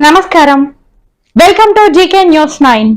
నమస్కారం. Welcome to GK news nine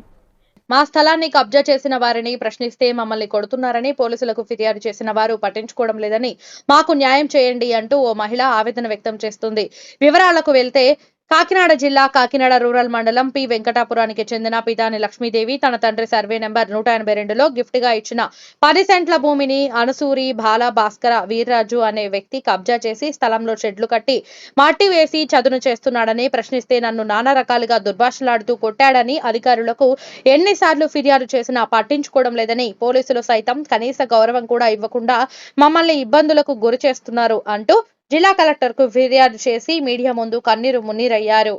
మా స్థలాన్ని కబ్జా చేసిన వారిని ప్రశ్నిస్తే మమ్మల్ని కొడుతున్నారని పోలీసులకు ఫిర్యాదు చేసిన వారు పట్టించుకోవడం లేదని మాకు న్యాయం చేయండి అంటూ ఓ మహిళ ఆవేదన వ్యక్తం చేస్తుంది. వివరాలకు వెళ్తే కాకినాడ జిల్లా కాకినాడ రూరల్ మండలం పి. వెంకటాపురానికి చెందిన పితాని లక్ష్మీదేవి తన తండ్రి సర్వే నెంబర్ నూట ఎనభై రెండులో గిఫ్ట్గా ఇచ్చిన పది సెంట్ల భూమిని అనసూరి బాల భాస్కర వీర్రాజు అనే వ్యక్తి కబ్జా చేసి స్థలంలో షెడ్లు కట్టి మట్టి వేసి చదును చేస్తున్నాడని ప్రశ్నిస్తే నన్ను నానా రకాలుగా దుర్భాషలాడుతూ కొట్టాడని అధికారులకు ఎన్నిసార్లు ఫిర్యాదు చేసినా పట్టించుకోవడం లేదని పోలీసులు సైతం కనీస గౌరవం కూడా ఇవ్వకుండా మమ్మల్ని ఇబ్బందులకు గురి చేస్తున్నారు అంటూ జిల్లా కలెక్టర్కు ఫిర్యాదు చేసి మీడియా ముందు కన్నీరు మున్నీరయ్యారు.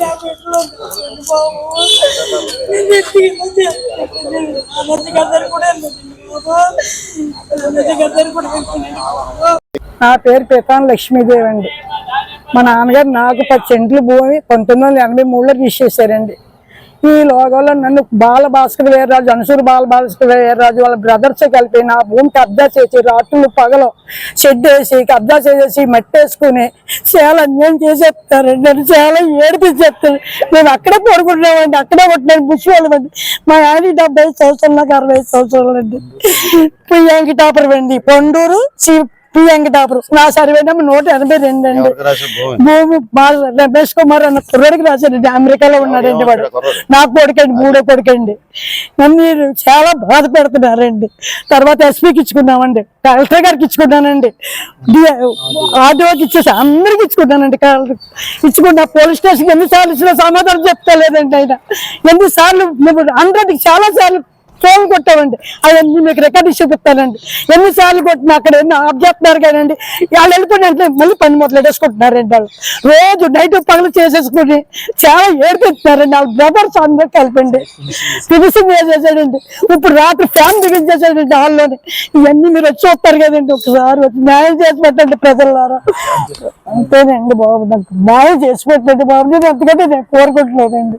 నా బాబు నేను కూడా కూడా నా పేరు పితాన్ లక్ష్మీదేవి అండి. మా నాన్నగారు నాకు పది సెంట్లు భూమి పంతొమ్మిది వందల ఎనభై మూడులో తీసేశారండి. ఈ లోగోలో నన్ను బాల భాస్కర్ వీర్రాజు అనసూరు బాల భాస్కర్ వీర్రాజు వాళ్ళ బ్రదర్స్ కలిపి నా భూమి కబ్జా చేసి రాత్రులు పగలు షెడ్ వేసి కబ్జా చేసేసి మట్టేసుకుని చాలా అన్యాయం చేసేస్తారు. నన్ను చాలా ఏడిపించేస్తారు. మేము అక్కడే పడుకుంటున్నామండి. అక్కడే కొట్టినాను ముసలి మా ఆయన డెబ్బై సంవత్సరాలు నాకు అరవై సంవత్సరాలు అండి. ప్రియాంకి టాపర్ అండి పొండూరు సి టాపర్ నా సర్వే నెంబర్ నూట ఎనభై రెండు అండి. భూమి. రమేష్ కుమార్ అన్న కుర్రాడికి రాశారండి అమెరికాలో ఉన్నాడండి వాడు. నాకు కొడుకండి మూడో కొడుకండి. నన్ను చాలా బాధ పెడుతున్నారండి. తర్వాత ఎస్పీకి ఇచ్చుకున్నామండి. కలెక్టర్ గారికి ఇచ్చుకున్నానండి. ఆర్డీఓకి ఇచ్చేసి అందరికి ఇచ్చుకున్నానండి. ఇచ్చుకున్నా పోలీస్ స్టేషన్ ఎన్నిసార్లు ఇచ్చిన సమాధానం చెప్తా లేదండి ఆయన. ఎన్నిసార్లు హండ్రెడ్కి చాలా సార్లు ఫోన్ కొట్టామండి. అవన్నీ మీకు రికార్డు చూపిస్తానండి ఎన్నిసార్లు కొట్టినా అక్కడ ఎన్ని ఆఫ్ చేస్తున్నారు కదండి వాళ్ళు వెళ్ళిపోయిన వెంటనే మళ్ళీ పని మొదలెట్టేసుకుంటున్నారండి వాళ్ళు. రోజు నైట్ పగలు చేసేసుకుని చాలా ఏడిపిస్తున్నారండి వాళ్ళ బ్రదర్స్ అందరూ కలిపండి. ఫినిషింగ్ చేసేసాడండి ఇప్పుడు రాత్రి ఫ్యాన్ బిగించేసాడండి హాల్లోని. ఇవన్నీ మీరు వచ్చి వస్తారు కదండి ఒకసారి వచ్చి న్యాయం చేసి పెట్టండి ప్రజలారా. అంతేనండి బాబు నాకు న్యాయం చేసి పెట్టండి బాబు. నేను అంతకంటే నేను కోరుకుంటున్నానండి.